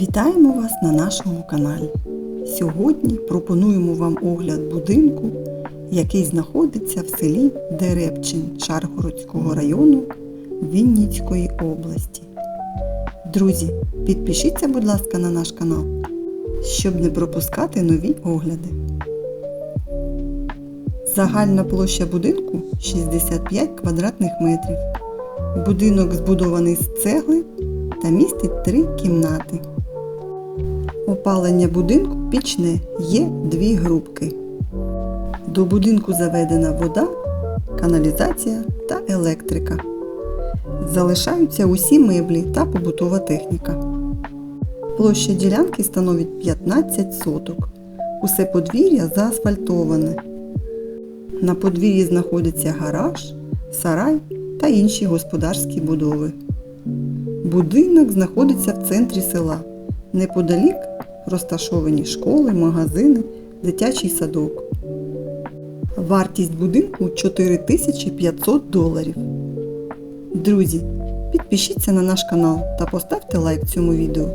Вітаємо вас на нашому каналі. Сьогодні пропонуємо вам огляд будинку, який знаходиться в селі Деребчин Шаргородського району Вінницької області. Друзі, підпишіться, будь ласка, на наш канал, щоб не пропускати нові огляди. Загальна площа будинку 65 квадратних метрів. Будинок збудований з цегли та містить три кімнати. Опалення будинку пічне є дві грубки. До будинку заведена вода, каналізація та електрика. Залишаються усі меблі та побутова техніка. Площа ділянки становить 15 соток. Усе подвір'я заасфальтоване. На подвір'ї знаходиться гараж, сарай та інші господарські будови. Будинок знаходиться в центрі села. Неподалік розташовані школи, магазини, дитячий садок. Вартість будинку 4500 доларів. Друзі, підпишіться на наш канал та поставте лайк цьому відео.